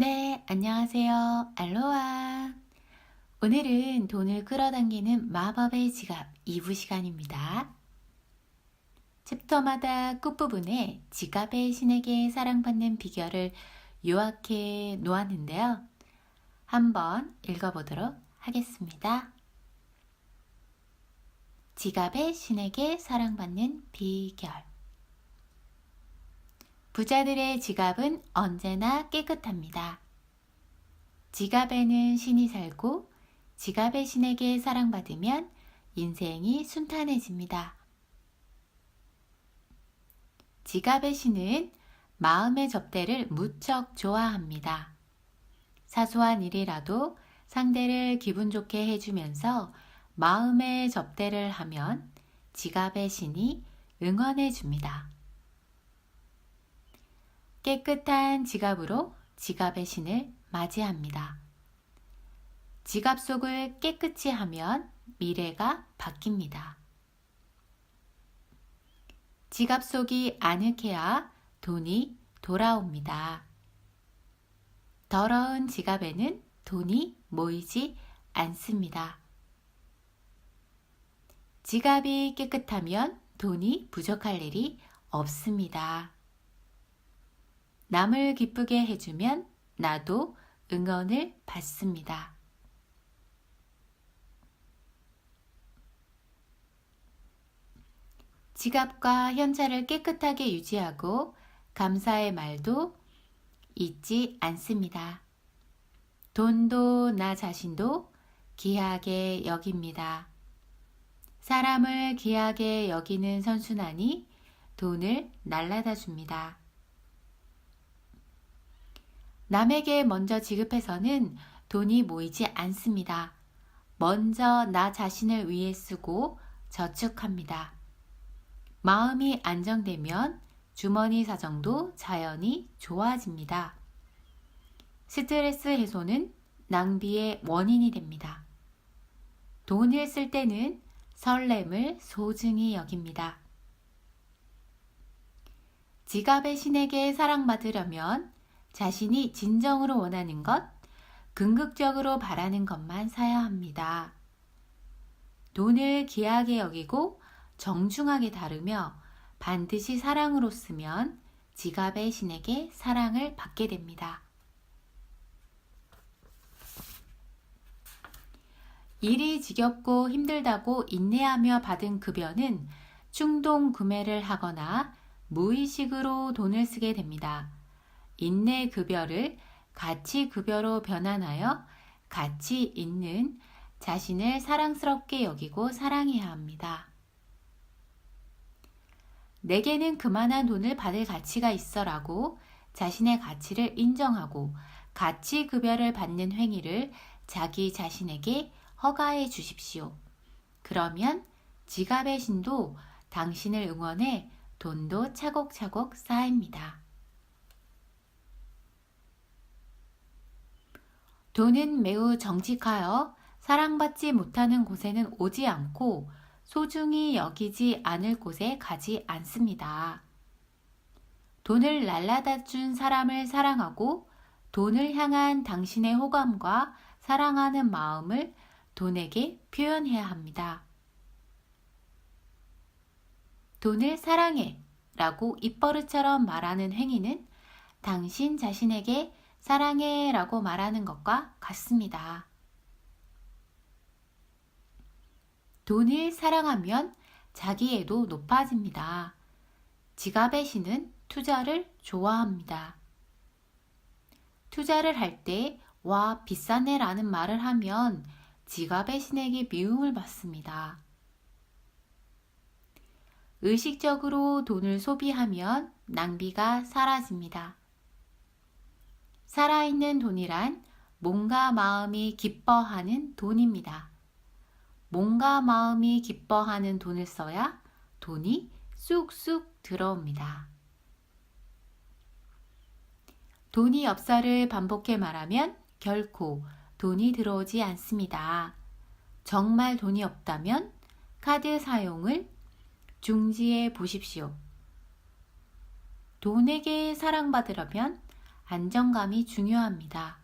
네, 안녕하세요. 알로하. 오늘은 돈을 끌어당기는 마법의 지갑 2부 시간입니다. 챕터마다 끝부분에 지갑의 신에게 사랑받는 비결을 요약해 놓았는데요. 한번 읽어보도록 하겠습니다. 지갑의 신에게 사랑받는 비결. 부자들의 지갑은 언제나 깨끗합니다. 지갑에는 신이 살고 지갑의 신에게 사랑받으면 인생이 순탄해집니다. 지갑의 신은 마음의 접대를 무척 좋아합니다. 사소한 일이라도 상대를 기분 좋게 해주면서 마음의 접대를 하면 지갑의 신이 응원해 줍니다. 깨끗한 지갑으로 지갑의 신을 맞이합니다. 지갑 속을 깨끗이 하면 미래가 바뀝니다. 지갑 속이 아늑해야 돈이 돌아옵니다. 더러운 지갑에는 돈이 모이지 않습니다. 지갑이 깨끗하면 돈이 부족할 일이 없습니다. 남을 기쁘게 해주면 나도 응원을 받습니다. 지갑과 현찰을 깨끗하게 유지하고 감사의 말도 잊지 않습니다. 돈도 나 자신도 귀하게 여깁니다. 사람을 귀하게 여기는 선순환이 돈을 날라다 줍니다. 남에게 먼저 지급해서는 돈이 모이지 않습니다. 먼저 나 자신을 위해 쓰고 저축합니다. 마음이 안정되면 주머니 사정도 자연히 좋아집니다. 스트레스 해소는 낭비의 원인이 됩니다. 돈을 쓸 때는 설렘을 소중히 여깁니다. 지갑의 신에게 사랑받으려면 자신이 진정으로 원하는 것, 긍극적으로 바라는 것만 사야 합니다. 돈을 귀하게 여기고 정중하게 다루며 반드시 사랑으로 쓰면 지갑의 신에게 사랑을 받게 됩니다. 일이 지겹고 힘들다고 인내하며 받은 급여는 충동 구매를 하거나 무의식으로 돈을 쓰게 됩니다. 인내 급여를 가치 급여로 변환하여 가치 있는 자신을 사랑스럽게 여기고 사랑해야 합니다. 내게는 그만한 돈을 받을 가치가 있어라고 자신의 가치를 인정하고 가치 급여를 받는 행위를 자기 자신에게 허가해 주십시오. 그러면 지갑의 신도 당신을 응원해 돈도 차곡차곡 쌓입니다. 돈은 매우 정직하여 사랑받지 못하는 곳에는 오지 않고 소중히 여기지 않을 곳에 가지 않습니다. 돈을 날라다 준 사람을 사랑하고 돈을 향한 당신의 호감과 사랑하는 마음을 돈에게 표현해야 합니다. 돈을 사랑해 라고 입버릇처럼 말하는 행위는 당신 자신에게 사랑해 라고 말하는 것과 같습니다. 돈을 사랑하면 자기애도 높아집니다. 지갑의 신은 투자를 좋아합니다. 투자를 할 때, 와, 비싸네 라는 말을 하면 지갑의 신에게 미움을 받습니다. 의식적으로 돈을 소비하면 낭비가 사라집니다. 살아있는 돈이란 몸과 마음이 기뻐하는 돈입니다. 몸과 마음이 기뻐하는 돈을 써야 돈이 쑥쑥 들어옵니다. 돈이 없어를 반복해 말하면 결코 돈이 들어오지 않습니다. 정말 돈이 없다면 카드 사용을 중지해 보십시오. 돈에게 사랑받으려면 안정감이 중요합니다.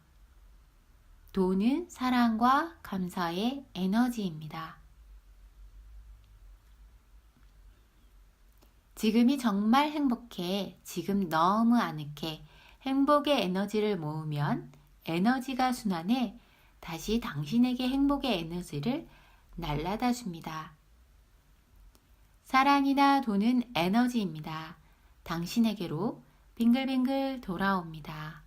돈은 사랑과 감사의 에너지입니다. 지금이 정말 행복해. 지금 너무 아늑해. 행복의 에너지를 모으면 에너지가 순환해 다시 당신에게 행복의 에너지를 날라다 줍니다. 사랑이나 돈은 에너지입니다. 당신에게로 빙글빙글 돌아옵니다.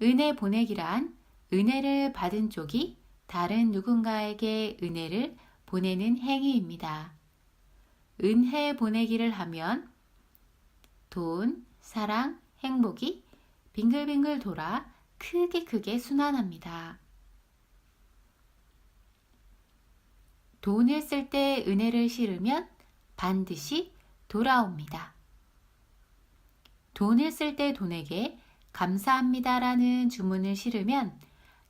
은혜 보내기란 은혜를 받은 쪽이 다른 누군가에게 은혜를 보내는 행위입니다. 은혜 보내기를 하면 돈, 사랑, 행복이 빙글빙글 돌아 크게 크게 순환합니다. 돈을 쓸 때 은혜를 실으면 반드시 돌아옵니다. 돈을 쓸 때 돈에게 감사합니다라는 주문을 실으면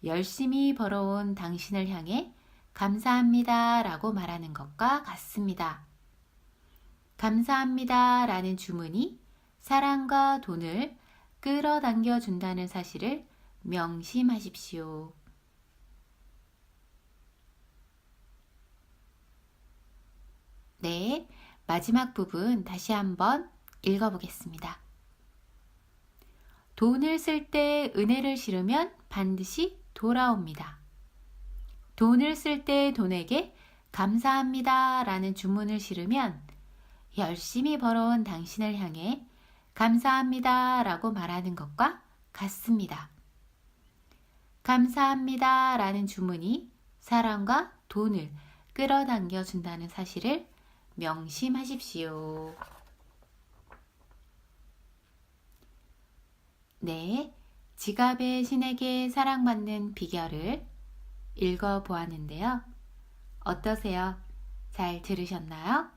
열심히 벌어온 당신을 향해 감사합니다라고 말하는 것과 같습니다. 감사합니다라는 주문이 사랑과 돈을 끌어당겨 준다는 사실을 명심하십시오. 네, 마지막 부분 다시 한번 읽어보겠습니다. 돈을 쓸 때 은혜를 실으면 반드시 돌아옵니다. 돈을 쓸 때 돈에게 감사합니다 라는 주문을 실으면 열심히 벌어온 당신을 향해 감사합니다 라고 말하는 것과 같습니다. 감사합니다 라는 주문이 사랑과 돈을 끌어당겨 준다는 사실을 명심하십시오. 네, 지갑의 신에게 사랑받는 비결을 읽어보았는데요. 어떠세요? 잘 들으셨나요?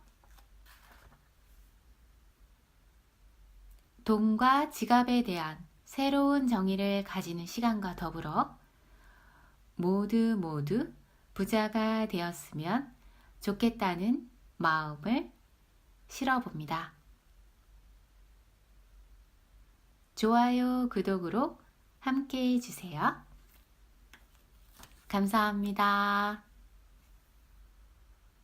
돈과 지갑에 대한 새로운 정의를 가지는 시간과 더불어 모두 모두 부자가 되었으면 좋겠다는 마음을 실어봅니다. 좋아요, 구독으로 함께 해주세요. 감사합니다.